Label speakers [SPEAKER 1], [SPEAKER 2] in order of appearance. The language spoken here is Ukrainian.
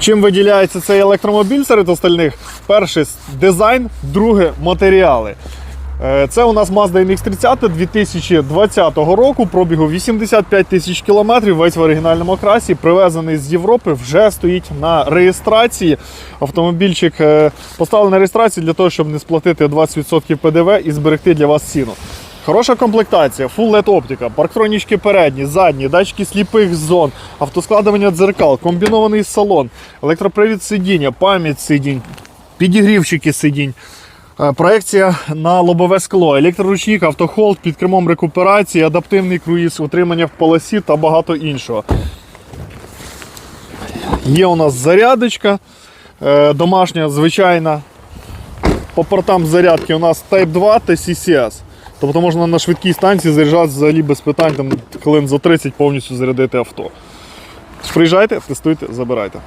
[SPEAKER 1] Чим виділяється цей електромобіль серед остальних? Перше дизайн, друге матеріали. Е, Це у нас Mazda MX-30 2020 року, пробігу 85 тисяч кілометрів, весь в оригінальному окрасі, привезений з Європи, вже стоїть на реєстрації. Автомобільчик е, поставлений на реєстрацію для того, щоб не сплатити 20% ПДВ і зберегти для вас ціну. Хороша комплектація, Full LED оптика, парктронічки передні, задні, датчики сліпих зон, автоскладування дзеркал, комбінований салон, електропривід сидіння, пам'ять сидінь, підігрівчики сидінь. Е, Проекція на лобове скло, електроручник, автохолд під кермом рекуперації, адаптивний круїз, утримання в полосі та багато іншого. Є у нас зарядочка е, домашня, звичайна. По портам зарядки у нас Type 2 та CCS. Тобто можна на швидкій станції заряджати взагалі без питань, там хвилин за 30 повністю зарядити авто. Приїжджайте, тестуйте, забирайте.